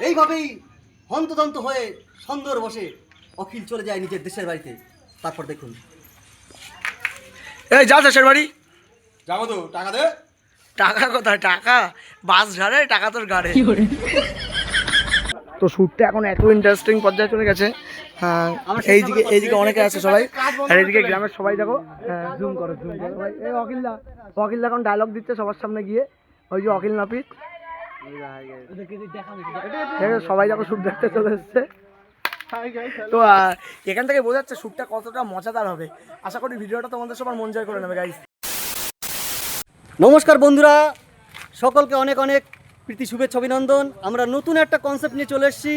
এইভাবেই হন্তদন্ত হয়ে সুন্দর বসে অখিল চলে যায় নিজের দেশের বাড়িতে। তারপর দেখুন। এই যা দেশের বাড়ি। যাব তো টাকা দে। টাকা কোথায়? টাকা? বাস ঝাড়ে টাকা তোর গাড়ে। তো শ্যুটটা এখন এত ইন্টারেস্টিং পর্যায়ে চলে গেছে। হ্যাঁ, এইদিকে এইদিকে অনেকে আছে সবাই। আর এইদিকে গ্রামের সবাই দেখো। জুম করো জুম করো। ভাই এই অখিলদা অখিলদা এখন ডায়লগ দিচ্ছে সবার সামনে গিয়ে। ওই যে অখিল নাপিত। সবাই দেখো শ্যুট দেখতে চলে এসছে। তো এখান থেকে বোঝা যাচ্ছে শ্যুটটা কতটা মজাদার হবে। আশা করি ভিডিওটা তোমাদের সবার মন জয় করে নেবে গাইস নমস্কার বন্ধুরা সকলকে অনেক অনেক প্রীতি শুভেচ্ছা অভিনন্দন। আমরা নতুন একটা কনসেপ্ট নিয়ে চলে এসেছি।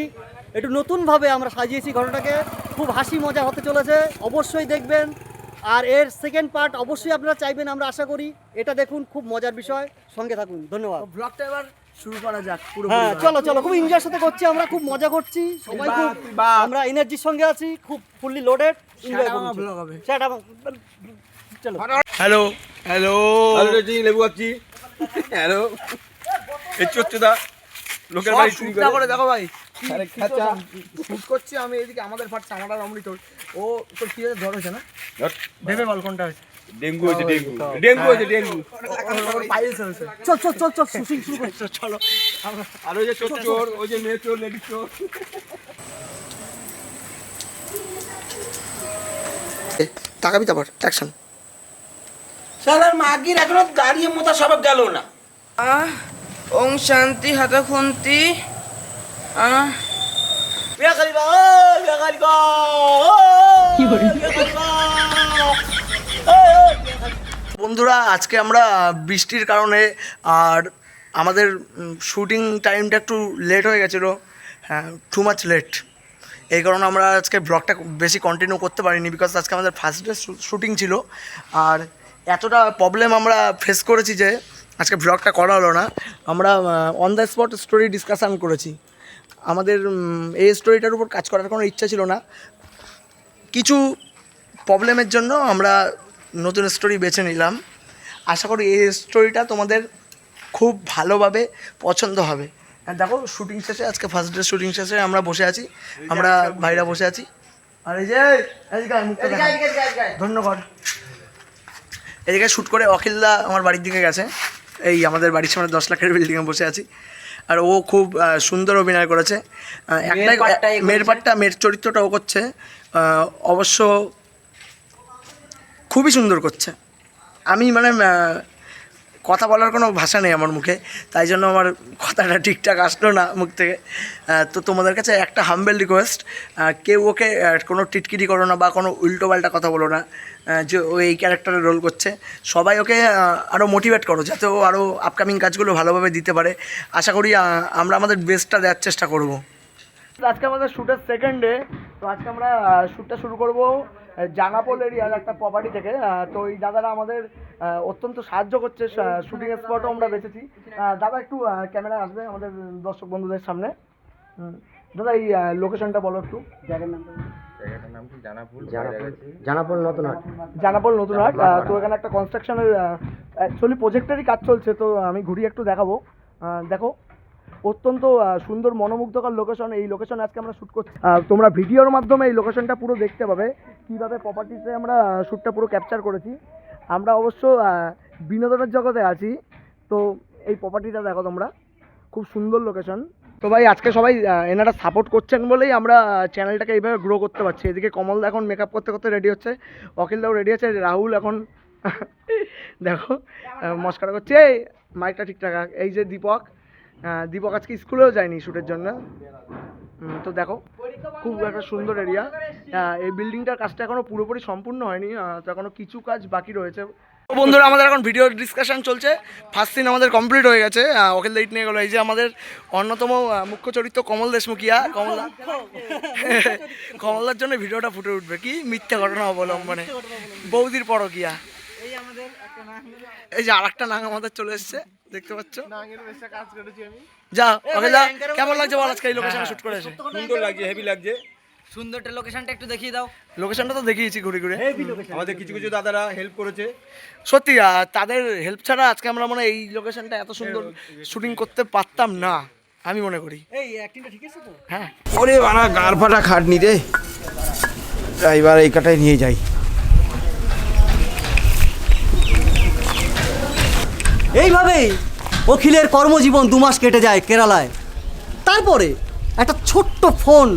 একটু নতুনভাবে আমরা সাজিয়েছি ঘটনাটাকে। খুব হাসি মজা হতে চলেছে। অবশ্যই দেখবেন। আর এর সেকেন্ড পার্ট অবশ্যই আপনারা চাইবেন আমরা আশা করি। এটা দেখুন খুব মজার বিষয়। সঙ্গে থাকুন। ধন্যবাদ। ব্লগটা এবার শুরু করা যাক পুরো হ্যাঁ চলো চলো খুব এনজয়ের সাথে করছি আমরা খুব মজা করছি। সবাই খুব আমরা এনার্জির সঙ্গে আছি খুব ফুললি লোডেড এনজয় করছি। vlog হবে। Up, চলো। হ্যালো হ্যালো রেজি লেবু খাচ্ছি। হ্যালো এই লোকের বাড়ি শুটটা করে। দেখো ভাই শুট করছি আমি এদিকে আমাদের ফাটছে আমার আর অমৃত ও তোর কি হয়েছে? হয়েছে না? ধর, ভেবে বল কোনটা হয়েছে? ডেঙ্গু হয়েছে ডেঙ্গু। ডেঙ্গু হয়েছে ডেঙ্গু। চল চল চল চল শুটিং শুরু করি। চলো। আর ওই যে চোর চোর ওই যে মেয়ে চোর লেডি চোর। তাকাবি তারপর অ্যাকশন শালার মাগির এখনও দাঁড়িয়ে মোতা স্বভাব গেল না। আহ ওং শান্তি হাতা খুন্তি। আহ। বিয়া বিয়া বিয়া কালিকা বন্ধুরা, আজকে আমরা বৃষ্টির কারণে আর আমাদের শুটিং টাইমটা একটু লেট হয়ে গেছিল। হ্যাঁ টু মাচ লেট এই কারণে আমরা আজকে ব্লগটা বেশি কন্টিনিউ করতে পারিনি বিকজ আজকে আমাদের ফার্স্ট ডে শুটিং ছিল। আর এতটা প্রবলেম আমরা ফেস করেছি যে আজকে ব্লগটা করা হলো না। আমরা on the spot story discussion করেছি। আমাদের এই স্টোরিটার উপর কাজ করার কোনো ইচ্ছা ছিল না। কিছু প্রবলেমের জন্য আমরা নতুন স্টোরি বেছে নিলাম। আশা করি এই স্টোরিটা তোমাদের খুব ভালোভাবে পছন্দ হবে। দেখো শুটিং শেষে আজকে ফার্স্ট ডে শুটিং শেষে আমরা বসে আছি। আমরা ভাইরা বসে আছি। আর এই যে। ধন্যবাদ। এদিকে শ্যুট করে অখিলদা আমার বাড়ির দিকে গেছে। এই আমাদের বাড়ির সামনে দশ লাখের বিল্ডিংয়ে বসে আছি। আর ও খুব সুন্দর অভিনয় করেছে। একটাই মেয়ের পার্টটা মেয়ের চরিত্রটা ও করছে। অবশ্য খুবই সুন্দর করছে। আমি মানে কথা বলার কোনো ভাষা নেই আমার মুখে, তাই জন্য আমার কথাটা ঠিকঠাক আসলো না মুখ থেকে। তো তোমাদের কাছে একটা হাম্বেল রিকোয়েস্ট কেউ ওকে কোনো টিটকিরি করো না বা কোনো উল্টোপাল্টা কথা বলো না যে ও এই ক্যারেক্টারে রোল করছে। সবাই ওকে আরও মোটিভেট করো যাতে ও আরও আপকামিং কাজগুলো ভালোভাবে দিতে পারে। আশা করি আমরা আমাদের বেস্টটা দেওয়ার চেষ্টা করব। আজকে আমাদের শ্যুটের সেকেন্ড ডে তো আজকে আমরা শ্যুটটা শুরু করব জানাপোল এরিয়ার একটা প্রপার্টি থেকে তো এই দাদারা আমাদের অত্যন্ত সাহায্য করছে শুটিং স্পটও আমরা বেঁচেছি। দাদা একটু ক্যামেরা আসবে আমাদের দর্শক বন্ধুদের সামনে। দাদা এই লোকেশনটা বলো একটু। জায়গার নাম জানাপোল? নতুন হাট জানাপোল নতুন হাট তো এখানে একটা কনস্ট্রাকশনের অ্যাকচুয়ালি প্রজেক্টেরই কাজ চলছে তো আমি ঘুরিয়ে একটু দেখাবো। দেখো। অত্যন্ত সুন্দর মনোমুগ্ধকর লোকেশন এই লোকেশনে আজকে আমরা শ্যুট করছি। তোমরা ভিডিওর মাধ্যমে এই লোকেশনটা পুরো দেখতে পাবে। কীভাবে প্রপার্টিতে আমরা শ্যুটটা পুরো ক্যাপচার করেছি। আমরা অবশ্য বিনোদনের জগতে আছি। তো এই প্রপার্টিটা দেখো তোমরা। খুব সুন্দর লোকেশন তো ভাই, আজকে সবাই এনারা সাপোর্ট করছেন বলেই আমরা চ্যানেলটাকে এইভাবে গ্রো করতে পারছি। এদিকে কমলদা এখন মেকআপ করতে করতে রেডি হচ্ছে। অখিলদাও রেডি আছে। রাহুল এখন, দেখো মস্কারা করছে। এই মাইকটা ঠিকঠাক এই যে দীপক দীপক আজকে স্কুলেও যায়নি শ্যুটের জন্য। তো দেখো, খুব একটা সুন্দর এরিয়া এই বিল্ডিংটার কাজটা এখনও পুরোপুরি সম্পূর্ণ হয়নি তো এখনও কিছু কাজ বাকি রয়েছে। বন্ধুরা, আমাদের এখন ভিডিও ডিসকাশন চলছে। ফার্স্ট সিন আমাদের কমপ্লিট হয়ে গেছে। অখিল দাইট নিয়ে গেলো। এই যে আমাদের অন্যতম মুখ্য চরিত্র কমল দেশমুখিয়া। কমলদা কমলদার জন্য ভিডিওটা ফুটে উঠবে। কি মিথ্যা ঘটনা অবলম্বনে। বৌদির পরকিয়া। এই যে আর একটা নাং আমাদের চলে এসছে দেখতে পাচ্ছ? যা ওকে যা কেমন লাগছে বল আজকে এই লোকেশনে শুট করে এসে? সুন্দর লাগছে হেভি লাগছে। সুন্দরটা লোকেশনটা একটু দেখিয়ে দাও। লোকেশনটা তো দেখিয়েছি ঘুরে ঘুরে। আমাদের কিছু কিছু দাদারা হেল্প করেছে। সত্যি তাদের হেল্প ছাড়া আজকে আমরা মানে এই লোকেশনটা এত সুন্দর শুটিং করতে পারতাম না আমি মনে করি। এই অ্যাক্টিংটা ঠিক আছে তো? হ্যাঁ। ওরে বানা গার ফাটা খাটনি রে। এবার এই কাটায় নিয়ে যাই। এইভাবেই অখিলের কর্মজীবন দু মাস কেটে যায় কেরালায়। তারপরে একটা ছোট্ট ফোন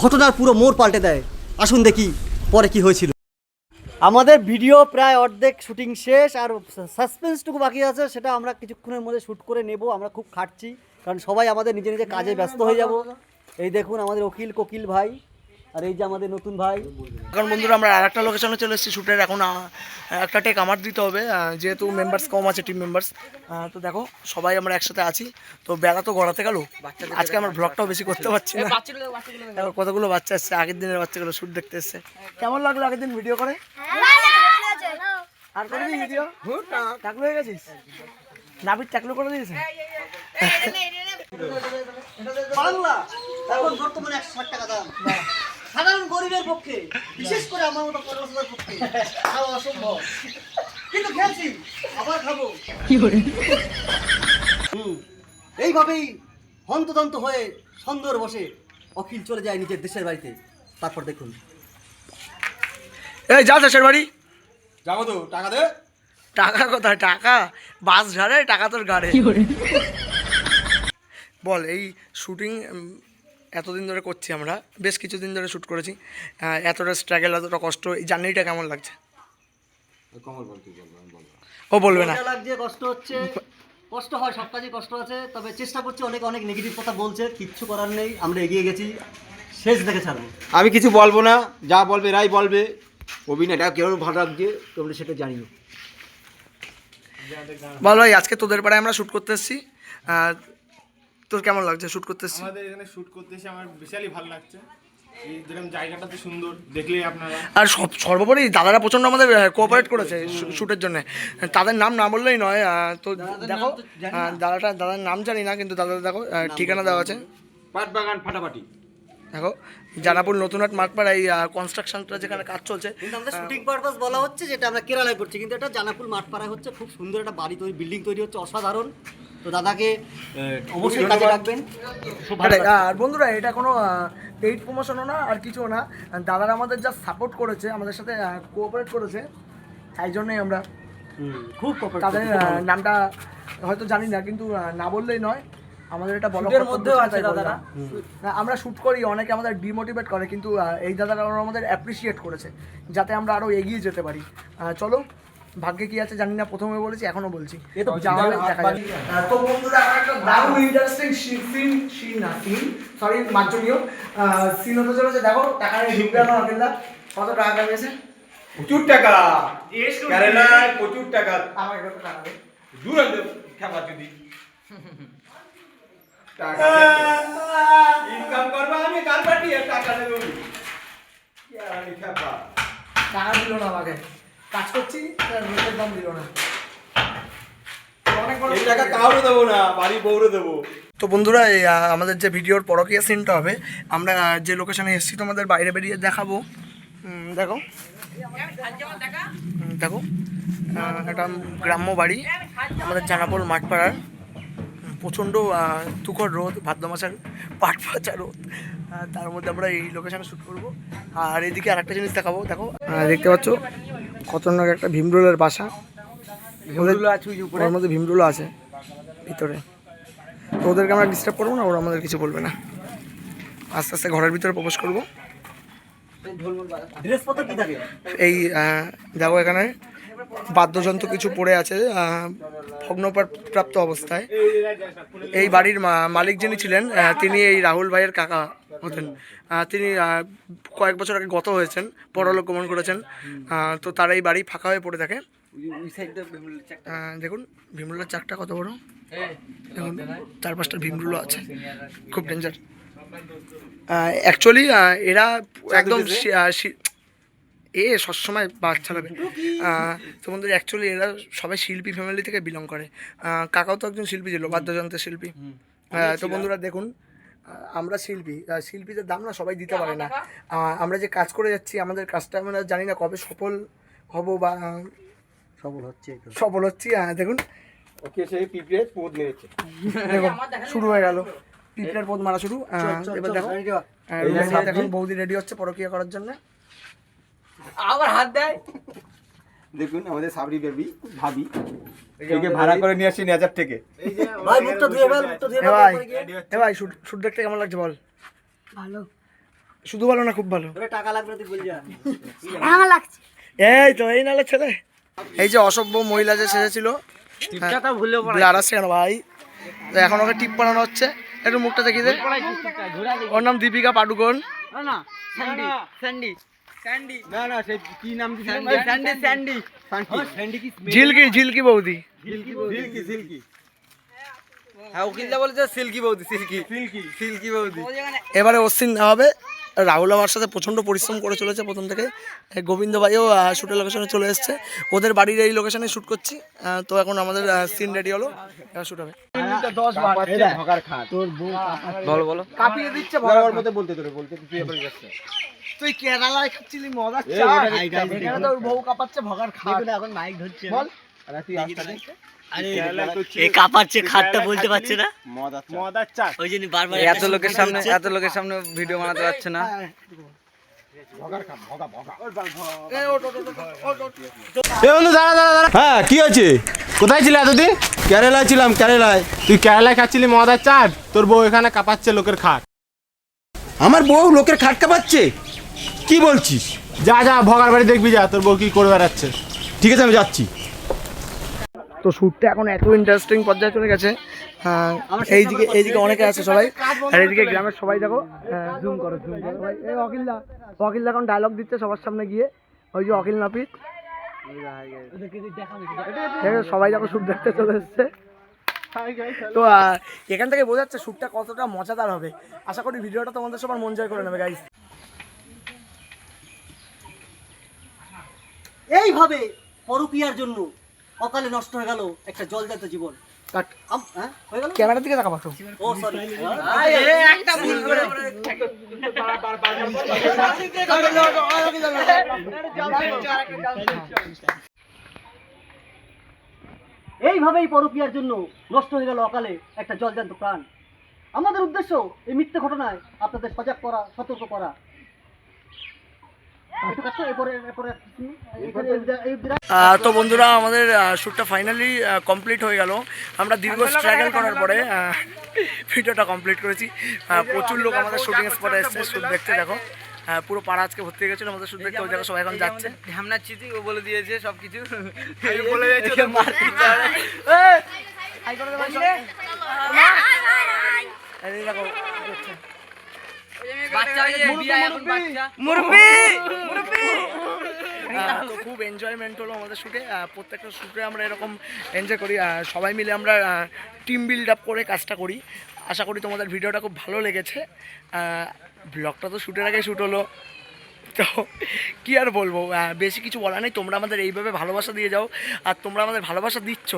ঘটনার পুরো মোড় পাল্টে দেয়। আসুন দেখি পরে কি হয়েছিল। আমাদের ভিডিও প্রায় অর্ধেক শুটিং শেষ আর সাসপেন্সটুকু বাকি আছে, সেটা আমরা কিছুক্ষণের মধ্যে শ্যুট করে নেব। আমরা খুব খাটছি, কারণ সবাই আমাদের নিজে নিজে কাজে ব্যস্ত হয়ে যাব। এই দেখুন আমাদের অখিল, কোকিল ভাই। আর এই যে আমাদের নতুন ভাই। এখন বন্ধুরা আমরা আর একটা লোকেশনে চলে এসেছি শ্যুটের এখন একটা টেক আমার দিতে হবে যেহেতু মেম্বার্স কম আছে টিম মেম্বার্স তো দেখো সবাই আমরা একসাথে আছি। তো বেলা তো গড়াতে গেল। আজকে আমার ব্লগটাও বেশি করতে পারছি না। দেখো কতগুলো বাচ্চা এসছে। আগের দিনের বাচ্চাগুলো শ্যুট দেখতে এসছে। কেমন লাগল আগের দিন ভিডিও করে? আর করবি ভিডিও টাকলু হয়ে গেছিস? নাবির টাকলু করে দিয়েছে? বাংলা। এখন বর্তমানে একশো ষাট টাকা দাম। গরিবের পক্ষে বিশেষ করে আমার মতো পরবর্তীদের পক্ষে খাওয়া অসম্ভব। কিন্তু খেয়েছি আবার খাব। হুম, এইভাবেই হন্তদন্ত হয়ে সুন্দর বসে অখিল চলে যায় নিজের দেশের বাড়িতে। তারপর দেখুন। এই যা দেশের বাড়ি। যাব তো টাকা দে। টাকা কোথায়? টাকা? বাস ঝাড়ে টাকা তোর গাড়ে বল এই শুটিং এতদিন ধরে করছি আমরা বেশ কিছুদিন ধরে শ্যুট করেছি। এতটা স্ট্রাগল এতটা কষ্ট এই জার্নিটা কেমন লাগছে? ও বলবে না। লাগছে কষ্ট হচ্ছে কষ্ট হয় সব কাজে কষ্ট আছে তবে চেষ্টা করছি অনেক অনেক নেগেটিভ কথা বলছে কিচ্ছু করার নেই আমরা এগিয়ে গেছি শেষ দেখে ছাড়বো। আমি কিছু বলব না যা বলবে রাই বলবে অভিনয়টা কেউ ভালো লাগছে তোমরা সেটা জানিও। বল ভাই আজকে তোদের পাড়ায় আমরা শ্যুট করতে এসেছি। তোর কেমন লাগছে? শ্যুট করতে আমাদের এখানে শ্যুট করতে এসে আমার বিশালই ভালো লাগছে। এই যেরকম জায়গাটা তো সুন্দর দেখলেই আপনারা। আর সব সর্বোপরি দাদারা প্রচণ্ড আমাদের কোঅপারেট করেছে শ্যুটের জন্য। তাদের নাম না বললেই নয় তো দেখো দাদাটা দাদার নাম জানি না কিন্তু দাদা দেখো ঠিকানা দেওয়া আছে। পাট বাগান ফাটাফাটি। দেখো জানাপুর নতুনহাট মাঠপাড়া এই কনস্ট্রাকশনটা যেখানে কাজ চলছে। কিন্তু আমাদের শুটিং পারপাস বলা হচ্ছে যেটা আমরা কেরালায় করছি কিন্তু এটা জানাপুর মাঠপাড়ায় হচ্ছে খুব সুন্দর একটা বাড়ি তৈরি বিল্ডিং তৈরি হচ্ছে অসাধারণ। তো দাদাকে অবশ্যই কাজে রাখবেন। আরে, বন্ধুরা এটা কোনো পেইড প্রমোশনও না আর কিছুও না। দাদারা আমাদের যা সাপোর্ট করেছে আমাদের সাথে কোঅপারেট করেছে। তাই জন্যই আমরা খুব তাদের। নামটা হয়তো জানি না কিন্তু না বললেই নয়। আমাদের এটা বলা Shoot-এর মধ্যেও আছে দাদারা। না, আমরা শ্যুট করি অনেকে আমাদের ডিমোটিভেট করে কিন্তু এই দাদারা আমাদের অ্যাপ্রিসিয়েট করেছে যাতে আমরা আরও এগিয়ে যেতে পারি। চলো ভাগ্যে কি আছে জানি না প্রথমে বলেছি এখনও বলছি। এ তো যাওয়া দেখা যাবে। তো বন্ধুরা আমার একটা দারুণ ইন্টারেস্টিং সিন সিন না সিন সরি মার্জনীয়। সিন হতে চলেছে দেখো টাকা নিয়ে ঢুকবে আমার আকেলদা কত টাকা কামিয়েছে? প্রচুর টাকা। কেরালায় প্রচুর টাকা। আমার কত টাকা দেবে? দূর যদি। ইনকাম করব আমি কার পার্টি টাকা দেবো টাকা দিল না আমাকে। কাজ করছি দাম দিল না। এই টাকা কাউরে দেবো না বাড়ি বউরে দেবো। তো বন্ধুরা আমাদের যে ভিডিওর পরকীয়া সিনটা হবে আমরা যে লোকেশনে এসেছি তোমাদের বাইরে বেরিয়ে দেখাবো। দেখো। দেখো। একটা গ্রাম্য বাড়ি আমাদের জানাপুর মাঠপাড়ার। প্রচণ্ড তুখর রোদ ভাদ্র মাসের পাট পাচা রোদ তার মধ্যে আমরা এই লোকেশনে শ্যুট করব। আর এদিকে আর একটা জিনিস দেখাবো দেখো। দেখতে পাচ্ছ? খতরনাক একটা ভীমরুলের বাসা। ওর মধ্যে ভীমরুল আছে ভিতরে। তো ওদেরকে আমরা ডিস্টার্ব করব না ওরা আমাদের কিছু বলবে না। আস্তে আস্তে ঘরের ভিতরে প্রবেশ করব। এই যাব দেখো এখানে বাদ্যযন্ত্র কিছু পড়ে আছে ভগ্নপ্রাপ্ত অবস্থায়। এই বাড়ির মালিক যিনি ছিলেন তিনি এই রাহুল ভাইয়ের কাকা হতেন। তিনি কয়েক বছর আগে গত হয়েছেন পরলোক গমন করেছেন। তো তার এই বাড়ি ফাঁকা হয়ে পড়ে থাকে। দেখুন ভীমরুলের চাকটা কত বড়? দেখুন চার পাঁচটা ভীমরুলও আছে। খুব ডেঞ্জার অ্যাকচুয়ালি এরা একদম এ সবসময় বাচ্চা লাগে তো বন্ধুরা অ্যাকচুয়ালি এরা সবাই শিল্পী ফ্যামিলি থেকে বিলং করে। কাকাও তো একজন শিল্পী ছিল বাদ্যযন্ত্রের শিল্পী। তো বন্ধুরা দেখুন আমরা শিল্পী শিল্পীদের দাম না সবাই দিতে পারে না। আমরা যে কাজ করে যাচ্ছি আমাদের কাজটা আমরা জানি না কবে সফল হব বা সফল হচ্ছে সফল হচ্ছি। হ্যাঁ দেখুন। ওকে সেই পিঁপড়ে পোদ মেরেছে দেখুন শুরু হয়ে গেল। পিঁপড়ের পথ মারা শুরু। এবার দেখো। এখন বৌদি রেডি হচ্ছে পরকিয়া করার জন্য। আবার হাত দেয়। দেখুন আমাদের সাবরি বেবি ভাবি। একে ভাড়া করে নিয়ে আসি নেজার থেকে। ভাই মুখটা ধুয়ে ফেল মুখটা ধুয়ে ফেল ভাই এ ভাই শুট শুট দেখতে কেমন লাগছে বল? ভালো। শুধু ভালো না খুব ভালো। টাকা লাগবে তুই বল যা। এই তো এই নালে ছেলে। এই যে অসভ্য মহিলা যে সেজেছিল ব্লাড আসছে কেন ভাই? এখন ওকে টিপ পরানো হচ্ছে। একটু মুখটা দেখিয়ে দে। ওর নাম দীপিকা পাডুকোন। না স্যান্ডি স্যান্ডি স্যান্ডি না না সেই কি নাম স্যান্ডি স্যান্ডি স্যান্ডি কি ঝিলকি ঝিলকি বৌদি। সিল্কি সিল্কি হ্যাঁ উকিলদা বলেছে সিল্কি বৌদি সিল্কি। সিল্কি। সিল্কি বৌদি। এবারে অশ্বিন হবে। রাহুল আমার সাথে প্রচণ্ড পরিশ্রম করে চলেছে প্রথম থেকে। গোবিন্দ ভাইও শ্যুটের লোকেশনে চলে এসেছে। ওদের বাড়ির এই লোকেশনে শ্যুট করছি। তো এখন আমাদের সিন রেডি হলো। এবার শ্যুট হবে। বলো বলো কাঁপিয়ে দিচ্ছে বলতে তোরে বলতে তুই এবার যাচ্ছে তুই কেরালায় খাচ্ছিলি মজা এখানে তোর বউ কাঁপাচ্ছে ভগার এখন মাইক ধরছে। বল। আর তুই আসতে দে আরে এই কাপাচ্ছে খাটটা বলতে পারছে না? চা ওই জন্য বারবার এত লোকের সামনে এত লোকের সামনে ভিডিও বানাতে পারছে হ্যাঁ কি হয়েছে? কোথায় ছিল এতদিন? কেরালায় ছিলাম কেরালায়। তুই কেরালায় খাচ্ছিলি মদ চাট তোর বউ এখানে কাঁপাচ্ছে লোকের খাট। আমার বউ লোকের খাট কাঁপাচ্ছে। কি বলছিস? যা যা ভগার বাড়ি দেখবি যা তোর বউ কি করে বেড়াচ্ছে। ঠিক আছে আমি যাচ্ছি। তো শ্যুটটা এখন এত ইন্টারেস্টিং পর্যায়ে চলে গেছে। আহ, এইদিকে এইদিকে অনেকে আছে সবাই। আর এইদিকে গ্রামের সবাই দেখো। জুম করো জুম করো। ভাই এই অখিলদা অখিলদা এখন ডায়লগ দিচ্ছে সবার সামনে গিয়ে। ওই যে অখিল নাপিত। সবাই দেখো শ্যুট দেখতে চলে এসছে। তো এখান থেকে বোঝা যাচ্ছে শ্যুটটা কতটা মজাদার হবে। আশা করি ভিডিওটা তোমাদের সবার মন জয় করে নেবে গাইস এইভাবে পরকিয়ার জন্য অকালে নষ্ট হয়ে গেল একটা জলজাত জীবন। কাট হ্যাঁ? হয়ে গেল? ক্যামেরার দিকে তাকাবো তো ও সরি একটা ভুল করে। এইভাবেই পরকিয়ার জন্য নষ্ট হয়ে গেল অকালে একটা জলজান্ত প্রাণ। আমাদের উদ্দেশ্য এই মিথ্যে ঘটনায় আপনাদের সজাগ করা সতর্ক করা একটু কাটতো, এরপরে এরপরে এখানে এই- এই- এই- আহ, তো বন্ধুরা আমাদের শ্যুটটা ফাইনালি কমপ্লিট হয়ে গেল। আমরা দীর্ঘ স্ট্রাগল করার পরে ভিডিওটা কমপ্লিট করেছি। প্রচুর লোক আমাদের শুটিং স্পটে এসছে শ্যুট দেখতে দেখো। আহ, পুরো পাড়া আজকে ভর্তি হয়ে গেছিল আমাদের শ্যুট দেখতে ওই দেখো সবাই এখন যাচ্ছে। ঢ্যামনার চিঠি ও বলে দিয়েছে সব কিছু বলে দিয়েছে তো খুব এনজয়মেন্ট হলো আমাদের শ্যুটে প্রত্যেকটা শ্যুটে আমরা এরকম এনজয় করি। সবাই মিলে আমরা টিম বিল্ড আপ করে কাজটা করি। আশা করি তোমাদের ভিডিওটা খুব ভালো লেগেছে। ব্লগটা তো শ্যুটের আগে শ্যুট হলো। তো কি আর বলব? বেশি কিছু বলার নেই। তোমরা আমাদের এইভাবে ভালোবাসা দিয়ে যাও আর তোমরা আমাদের ভালোবাসা দিচ্ছ।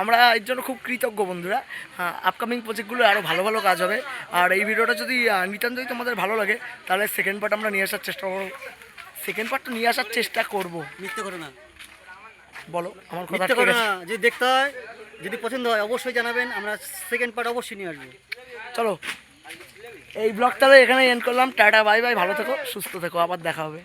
আমরা এর জন্য খুব কৃতজ্ঞ বন্ধুরা। আপকামিং প্রজেক্টগুলো আরও ভালো ভালো কাজ হবে। আর এই ভিডিওটা যদি নিতান্তই তোমাদের ভালো লাগে তাহলে সেকেন্ড পার্ট আমরা নিয়ে আসার চেষ্টা করব। সেকেন্ড পার্টটা নিয়ে আসার চেষ্টা করব। মিথ্যে ঘটনা বলো আমার কথা ঠিক আছে? যদি দেখতে হয় যদি পছন্দ হয় অবশ্যই জানাবেন। আমরা সেকেন্ড পার্ট অবশ্যই নিয়ে আসব। চলো। এই ব্লগটা এখানে এন্ড করলাম। টাটা বাই বাই ভালো থেকো, সুস্থ থেকো, আবার দেখা হবে।